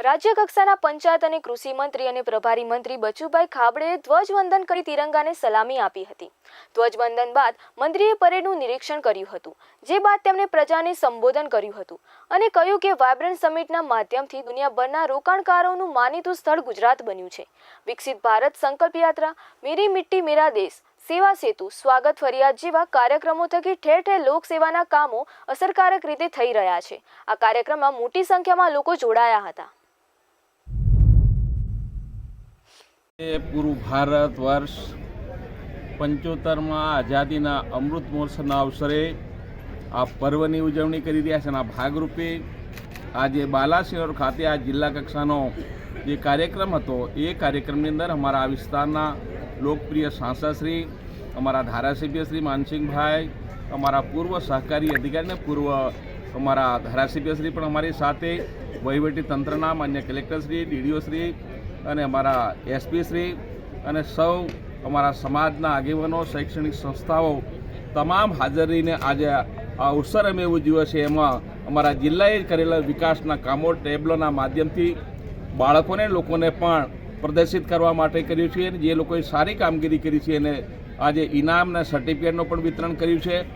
રાજ્ય કક્ષાના પંચાયત અને કૃષિ મંત્રી અને પ્રભારી મંત્રી બચુભાઈ ખાબડેએ ધ્વજવંદન કરી તિરંગાને સલામી આપી હતી. ધ્વજવંદન બાદ મંત્રીએ પરેડનું નિરીક્ષણ કર્યું હતું, જે બાદ તેમણે પ્રજાને સંબોધન કર્યું હતું અને કહ્યું કે વાયબ્રન્ટ સમિટના માધ્યમથી દુનિયાભરના રોકાણકારોનું માનીતું સ્થળ ગુજરાત બન્યું છે. વિકસિત ભારત સંકલ્પ યાત્રા, મેરી મિટ્ટી મેરા દેશ, સેવા સેતુ, સ્વાગત ફરિયાદ જેવા કાર્યક્રમો થકી ઠેર ઠેર લોકસેવાના કામો અસરકારક રીતે થઈ રહ્યા છે. આ કાર્યક્રમમાં મોટી સંખ્યામાં લોકો જોડાયા હતા. પૂરું ભારત વર્ષ પંચોતેરમાં આઝાદીના અમૃત મહોત્સવના અવસરે આ પર્વની ઉજવણી કરી રહ્યા છે આ ભાગરૂપે આજે બાલાસિનોર ખાતે આ જિલ્લા કક્ષાનો જે કાર્યક્રમ હતો, એ કાર્યક્રમની અંદર અમારા આ વિસ્તારના લોકપ્રિય સાંસદશ્રી, અમારા ધારાસભ્ય શ્રી માનસિંહભાઈ, અમારા પૂર્વ સહકારી અધિકારી અને પૂર્વ અમારા ધારાસભ્યશ્રી પણ અમારી સાથે વહીવટી તંત્રના માન્ય કલેક્ટરશ્રી, ડીડીઓશ્રી અને અમારા એસપી શ્રી અને સૌ અમારા સમાજના આગેવાનો, શૈક્ષણિક સંસ્થાઓ તમામ હાજર રહીને આજે આ અવસર અમે ઉજવ્યો છે. એમાં અમારા જિલ્લાએ કરેલા વિકાસના કામો ટેબલોના માધ્યમથી બાળકોને, લોકોને પણ પ્રદર્શિત કરવા માટે કર્યું છે અને જે લોકોએ સારી કામગીરી કરી છે એને આજે ઇનામ અને સર્ટિફિકેટનું પણ વિતરણ કર્યું છે.